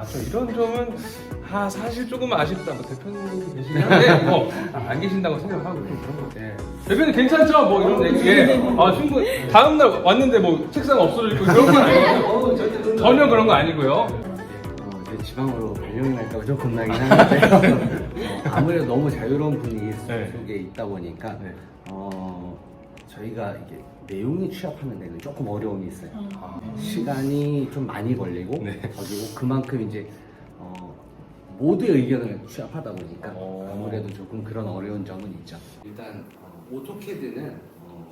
아쉬운 점은 아 사실 조금 아쉽다. 뭐 대표님 계시긴 한데 뭐안 계신다고 생각하고 좀 그런 거. 예. 대표님 괜찮죠? 뭐 이런 얘기. 예. 아 충분히 다음 날 왔는데 뭐 책상 없어져 있고 그런 건 아니에요. 전혀 그런 거 아니고요. 어, 이제 지방으로 발령이 날까봐 좀 겁나긴 하는데 어, 아무래도 너무 자유로운 분위기 네. 속에 있다 보니까 네. 어, 저희가 이게 내용이 취합하는 데는 조금 어려움이 있어요. 아, 시간이 좀 많이 걸리고 네. 그리고 그만큼 이제 어, 모두의 의견을 취합하다 보니까 어. 아무래도 조금 그런 어려운 점은 있죠. 일단 어, 오토캐드는 어,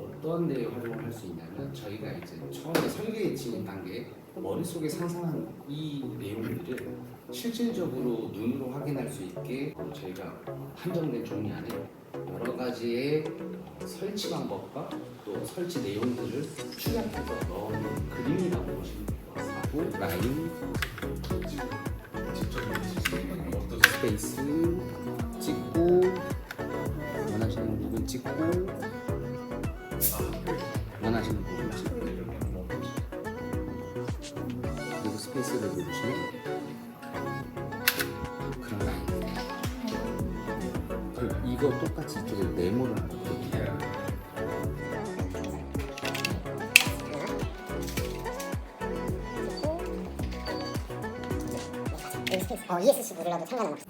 어떤 데 활용을 할 수 있냐면 저희가 이제 처음에 설계 진행 단계 머릿속에 상상한 이 내용들을 실질적으로 눈으로 확인할 수 있게 어, 저희가 한정된 종이 안에 여러 가지의 어, 설치 방법과 또 설치 내용들을 축약해서 넣은 그림이라고 보시면 될 것 같고 라인. 스페이스. 찍고. 원하시는 부분 찍고. 원하시는 부분 찍고. 그리고 스페이스를 누르시면 이거 똑같이 이쪽에 네모를 하나 넣어요 어, ESC 누르라도 상관은 없어.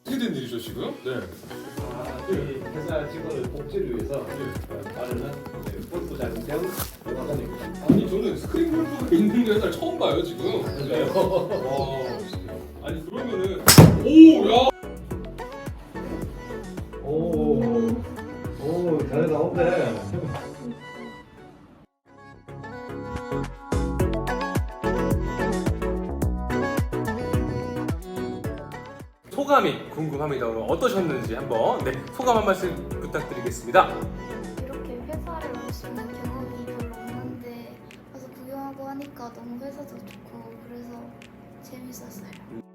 어떻게 된 일이죠 지금? 네. 아, 저희 회사 직원을 복지를 위해서 네, 골프 자격증 영화관입니다. 아니 저는 스크린 골프가 있는 회사를 처음 봐요 지금. 와. 아니 그러면은 오 야. 오, 오, 잘 나온대. 소감이 궁금합니다. 오늘 어떠셨는지 한번 네 소감 한 말씀 부탁드리겠습니다. 이렇게 회사를 올수 있는 경험이 별로 없는데 와서 구경하고 하니까 너무 회사도 좋고 그래서 재밌었어요.